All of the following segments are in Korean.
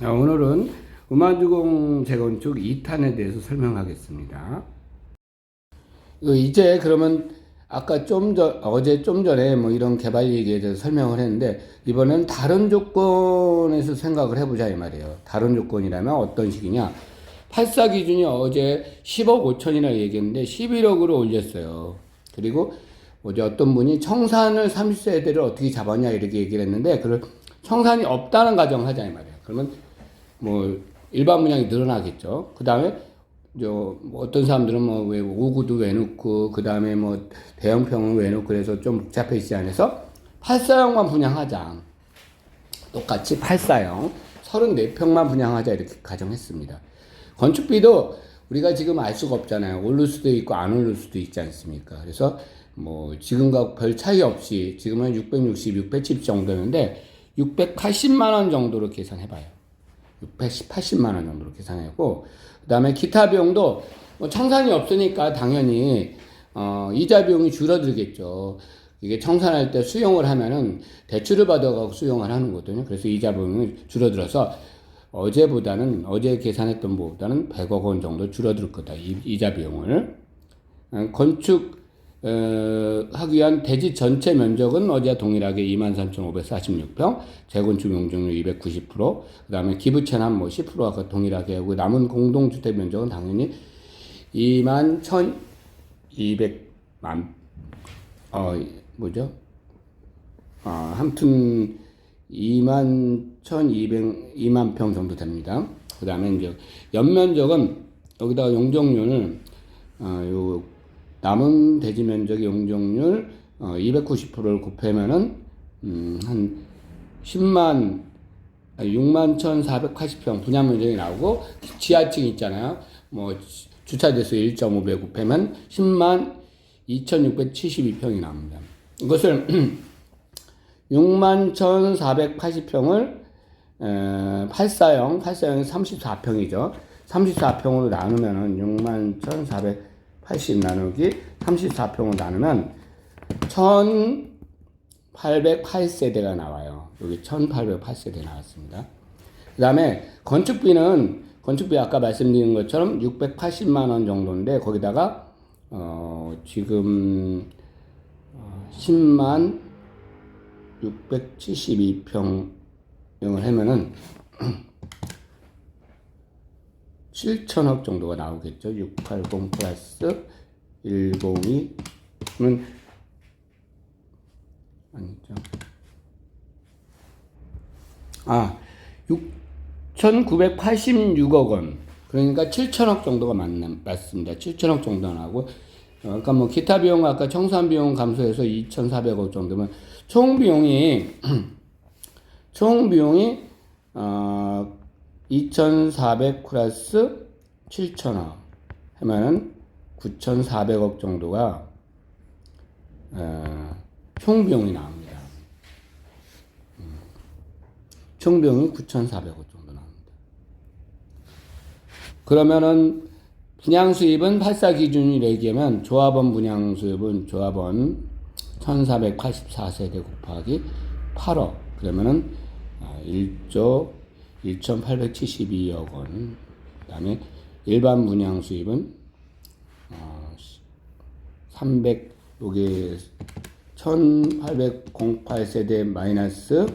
자, 오늘은 음악주공 재건축 2탄에 대해서 설명하겠습니다. 그 이제 그러면 아까 좀 전, 어제 좀 전에 뭐 이런 개발 얘기에 대해서 설명을 했는데 이번엔 다른 조건에서 생각을 해보자 이 말이에요. 다른 조건이라면 어떤 식이냐. 84 기준이 어제 10억 5천이나 얘기했는데 11억으로 올렸어요. 그리고 어제 어떤 분이 청산을 30세대를 어떻게 잡았냐 이렇게 얘기를 했는데 그걸 청산이 없다는 가정을 하자 이 말이에요. 그러면 뭐 일반 분양이 늘어나겠죠. 그 다음에 저뭐 어떤 사람들은 뭐왜 5구도 왜 놓고 그 다음에 뭐 대형평은 왜 놓고 그래서 좀 복잡해지지 않아서 8사형만 분양하자. 똑같이 8사형 34평만 분양하자 이렇게 가정했습니다. 건축비도 우리가 지금 알 수가 없잖아요. 오를 수도 있고 안 오를 수도 있지 않습니까? 그래서 뭐 지금과 별 차이 없이 지금은 660, 670 정도였는데 680만 원 정도로 계산해 봐요. 680만 원 정도로 계산했고 그 다음에 기타 비용도 뭐 청산이 없으니까 당연히 어, 이자 비용이 줄어들겠죠. 이게 청산할 때 수용을 하면은 대출을 받아가고 수용을 하는 거거든요. 그래서 이자 비용이 줄어들어서 어제보다는 어제 계산했던 것보다는 100억 원 정도 줄어들 거다. 이, 이자 비용을 어, 건축 어, 하기 위한 대지 전체 면적은 어제와 동일하게 23,546평, 재건축 용적률 290%, 그 다음에 기부채납 뭐 10%가 동일하게 하고, 남은 공동주택 면적은 당연히 21,200만, 어, 뭐죠? 아, 아무튼 21,200, 2만 평 정도 됩니다. 그 다음에 이제 연면적은 여기다가 용적률을, 어, 요, 남은 대지 면적의 용적률 어, 290%를 곱하면은 음, 한 10만 6만 1,480평 분양 면적이 나오고 지하층 있잖아요. 뭐 주차 대수 1.5배 곱하면 10만 2,672평이 나옵니다. 이것을 6만 1,480평을 84형, 84형이 34평이죠. 34평으로 나누면은 6만 1,400 80 나누기 34평을 나누면 1808세대가 나와요. 여기 1808세대 나왔습니다. 그 다음에 건축비는 건축비 아까 말씀드린 것처럼 680만 원 정도인데 거기다가 어 지금 10만 672평을 하면은 7천억 정도가 나오겠죠. 680 플러스 102는 아니죠. 아, 6,986억 원. 그러니까 7천억 정도가 맞나, 맞습니다. 7천억 정도 나오고, 어, 그러니까 뭐 기타 비용 아까 청산 비용 감소해서 2,400억 정도면 총 비용이 총 비용이 어, 2,400 플러스 7,000억 하면은 9,400억 정도가 어, 총 비용이 나옵니다. 음. 총 비용이 9,400억 정도 나옵니다. 그러면은 분양 수입은 84 기준으로 얘기하면 조합원 분양 수입은 조합원 1,484세대 곱하기 8억 그러면은 1조 1,872억 원. 그다음에 일반 분양 수입은 어, 300 요게 1,808세대 마이너스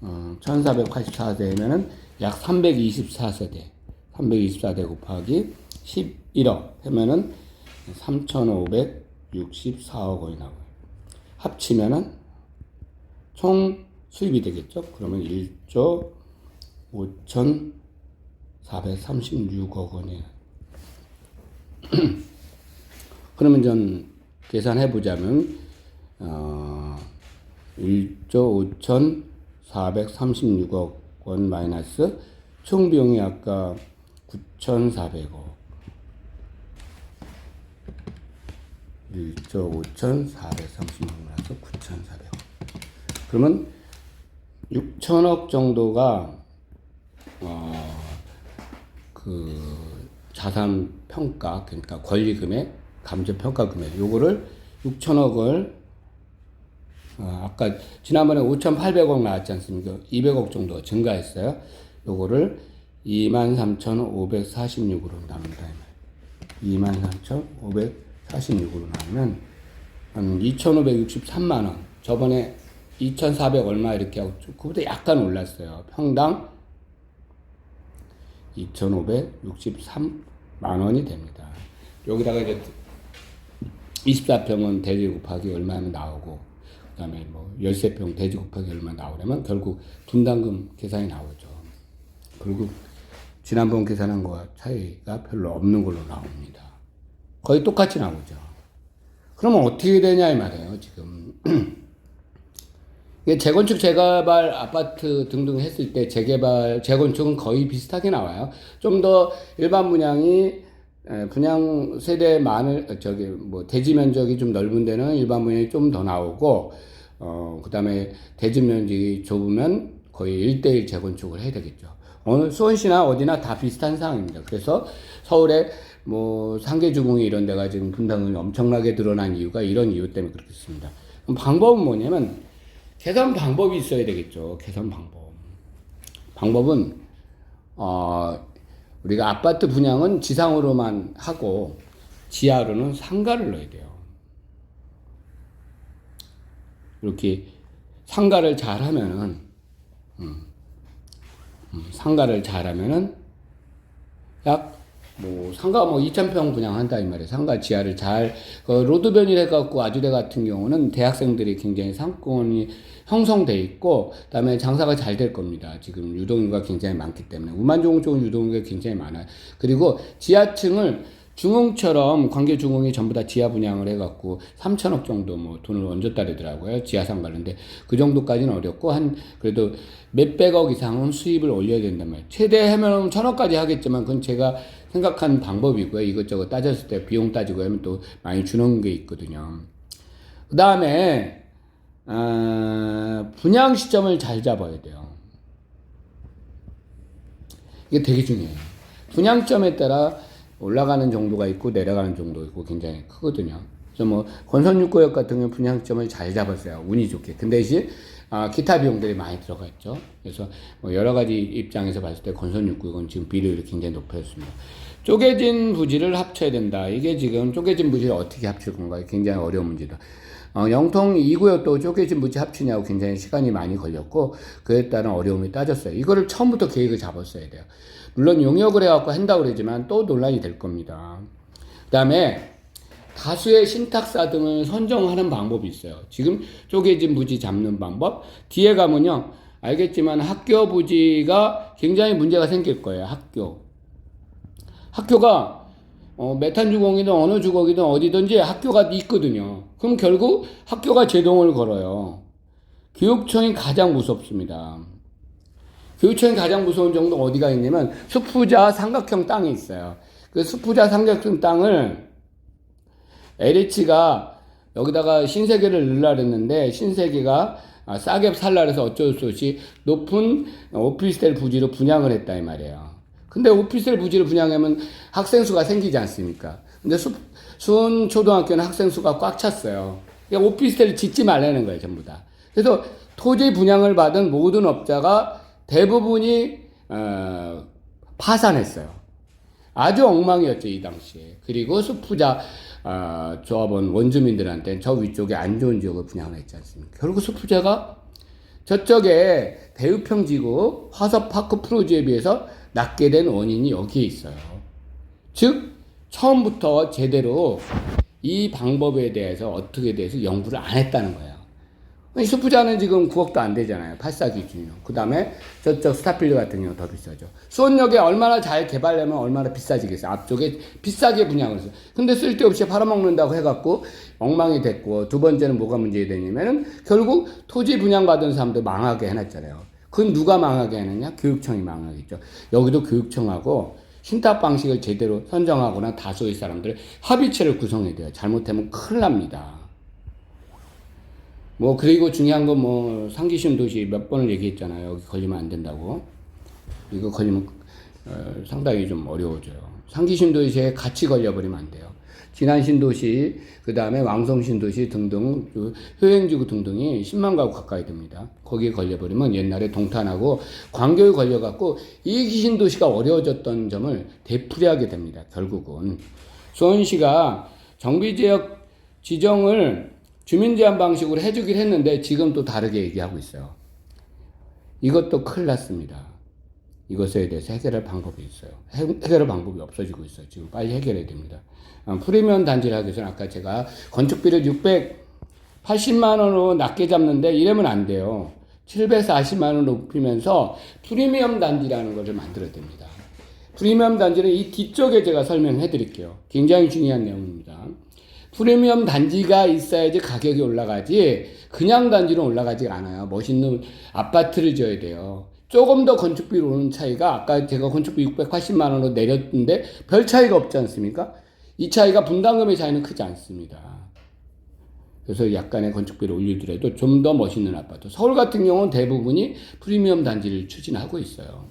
어, 1,484세면은 약 324세대. 324대 곱하기 11억 하면은 3,564억 원이 나와요. 합치면은 총 수입이 되겠죠. 그러면 1조 5,436억 원이에요. 그러면 전 계산해 보자면 어, 1조 5,436억 원 마이너스 총 비용이 아까 9,400억 1조 5,436억 마이너스 9,400억 그러면 6천억 정도가 어, 그 자산 평가 그러니까 권리 금액 감정 평가 금액 요거를 6천억을 어, 아까 지난번에 5,800억 나왔지 않습니까? 200억 정도 증가했어요. 요거를 23,546으로 나눈다. 23,546으로 나누면 한 2,563만 원. 저번에 2,400 얼마 이렇게 하고 그보다 약간 올랐어요. 평당 2,563만 원이 됩니다. 여기다가 이제 24평은 대지 곱하기 얼마면 나오고 그다음에 뭐 13평 대지 곱하기 얼마 나오려면 결국 분담금 계산이 나오죠. 결국 지난번 계산한 거와 차이가 별로 없는 걸로 나옵니다. 거의 똑같이 나오죠. 그러면 어떻게 되냐 이 말이에요, 지금. 재건축, 재개발, 아파트 등등 했을 때 재개발, 재건축은 거의 비슷하게 나와요. 좀 더 일반 분양이 에, 분양 세대 많을 어, 저기 뭐 대지 면적이 좀 넓은 데는 일반 분양이 좀 더 나오고 어 그다음에 대지 면적이 좁으면 거의 1대1 재건축을 해야 되겠죠. 어느 수원시나 어디나 다 비슷한 상황입니다. 그래서 서울에 뭐 상계주공이 이런 데가 지금 분담금이 엄청나게 늘어난 이유가 이런 이유 때문에 그렇겠습니다. 그럼 방법은 뭐냐면 계산 방법이 있어야 되겠죠. 계산 방법. 방법은 어 우리가 아파트 분양은 지상으로만 하고 지하로는 상가를 넣어야 돼요. 이렇게 상가를 잘 하면은 음, 음, 상가를 잘 하면은 약 뭐 상가 뭐 2,000평 분양한다 이 말이에요. 상가 지하를 잘 그 로드 변이해 갖고 아주대 같은 경우는 대학생들이 굉장히 상권이 형성돼 있고 그다음에 장사가 잘 될 겁니다. 지금 유동인구가 굉장히 많기 때문에 우만종 쪽은 유동인구가 굉장히 많아요. 그리고 지하층을 중흥처럼 관계 중흥이 전부 다 지하 분양을 해갖고 3천억 정도 뭐 돈을 얹었다 그러더라고요. 지하 상가인데 그 정도까지는 어렵고 한 그래도 몇백억 이상은 수입을 올려야 된단 말이에요. 최대 하면 천억까지 하겠지만 그건 제가 생각한 방법이고요. 이것저것 따졌을 때 비용 따지고 하면 또 많이 주는 게 있거든요. 그 다음에 아, 분양 시점을 잘 잡아야 돼요. 이게 되게 중요해요. 분양점에 따라 올라가는 정도가 있고 내려가는 정도 있고 굉장히 크거든요. 뭐 건설육구역 같은 경우 분양점을 잘 잡았어요. 운이 좋게. 근데 이제 아, 기타 비용들이 많이 들어가 있죠. 그래서 뭐 여러 가지 입장에서 봤을 때 건설육구역은 지금 비율이 굉장히 높아졌습니다. 쪼개진 부지를 합쳐야 된다. 이게 지금 쪼개진 부지를 어떻게 합칠 건가 굉장히 어려운 문제다. 어, 영통 2구역도 쪼개진 부지 합치냐고 굉장히 시간이 많이 걸렸고 그에 따른 어려움이 따졌어요. 이거를 처음부터 계획을 잡았어야 돼요. 물론 용역을 해갖고 한다고 그러지만 또 논란이 될 겁니다. 그 다음에 다수의 신탁사 등을 선정하는 방법이 있어요. 지금 쪼개진 부지 잡는 방법. 뒤에 가면요. 알겠지만 학교 부지가 굉장히 문제가 생길 거예요. 학교. 학교가 어, 메탄 주공이든 어느 주공이든 어디든지 학교가 있거든요. 그럼 결국 학교가 제동을 걸어요. 교육청이 가장 무섭습니다. 교육청이 가장 무서운 정도 어디가 있냐면 수푸자 삼각형 땅이 있어요. 그 수푸자 삼각형 땅을 LH가 여기다가 신세계를 넣으려 했는데 신세계가 아, 싸게 살라 그래서 어쩔 수 없이 높은 오피스텔 부지로 분양을 했다 이 말이에요. 근데 오피스텔 부지를 분양하면 학생 수가 생기지 않습니까? 근데 수, 수원 초등학교는 학생 수가 꽉 찼어요. 그러니까 오피스텔을 짓지 말라는 거예요, 전부 다. 그래서 토지 분양을 받은 모든 업자가 대부분이 어, 파산했어요. 아주 엉망이었죠 이 당시에. 그리고 수푸자 어, 조합원 원주민들한테 저 위쪽에 안 좋은 지역을 분양을 했지 않습니까? 결국 수푸자가 저쪽에 대우평 지구 화서파크 프로지에 비해서 낮게 된 원인이 여기에 있어요. 즉 처음부터 제대로 이 방법에 대해서 어떻게 대해서 연구를 안 했다는 거예 요. 수프자는 지금 9억도 안 되잖아요. 84 기준이요. 그 다음에 저쪽 스타필드 같은 경우 더 비싸죠. 수원역에 얼마나 잘 개발하면 얼마나 비싸지겠어요. 앞쪽에 비싸게 분양을 했어요. 근데 쓸데없이 팔아먹는다고 해갖고 엉망이 됐고 두 번째는 뭐가 문제되냐면은 결국 토지 분양받은 사람들 망하게 해놨잖아요. 그건 누가 망하게 하느냐? 교육청이 망하겠죠. 여기도 교육청하고 신탁 방식을 제대로 선정하거나 다수의 사람들 합의체를 구성해야 돼요. 잘못하면 큰일 납니다. 뭐 그리고 중요한 건 뭐 상기신 도시 몇 번을 얘기했잖아요. 여기 걸리면 안 된다고. 이거 걸리면 어, 상당히 좀 어려워져요. 상기신 도시에 같이 걸려버리면 안 돼요. 진안 신도시, 그 다음에 왕성 신도시 등등, 그 효행지구 등등이 10만 가구 가까이 됩니다. 거기에 걸려버리면 옛날에 동탄하고 광교에 걸려갖고 이 신도시가 어려워졌던 점을 되풀이하게 됩니다. 결국은. 수원시가 정비지역 지정을 주민 제한 방식으로 해주긴 했는데 지금 또 다르게 얘기하고 있어요. 이것도 큰일 났습니다. 이것에 대해서 해결할 방법이 있어요. 해- 해결할 방법이 없어지고 있어요. 지금 빨리 해결해야 됩니다. 아, 프리미엄 단지를 하기 위해서는 아까 제가 건축비를 680만 원으로 낮게 잡는데 이러면 안 돼요. 740만 원 높이면서 프리미엄 단지라는 것을 만들어야 됩니다. 프리미엄 단지는 이 뒤쪽에 제가 설명해 드릴게요. 굉장히 중요한 내용입니다. 프리미엄 단지가 있어야지 가격이 올라가지 그냥 단지는 올라가지 않아요. 멋있는 아파트를 지어야 돼요. 조금 더 건축비로 오는 차이가 아까 제가 건축비 680만 원으로 내렸는데 별 차이가 없지 않습니까? 이 차이가 분담금의 차이는 크지 않습니다. 그래서 약간의 건축비를 올리더라도 좀 더 멋있는 아파트. 서울 같은 경우는 대부분이 프리미엄 단지를 추진하고 있어요.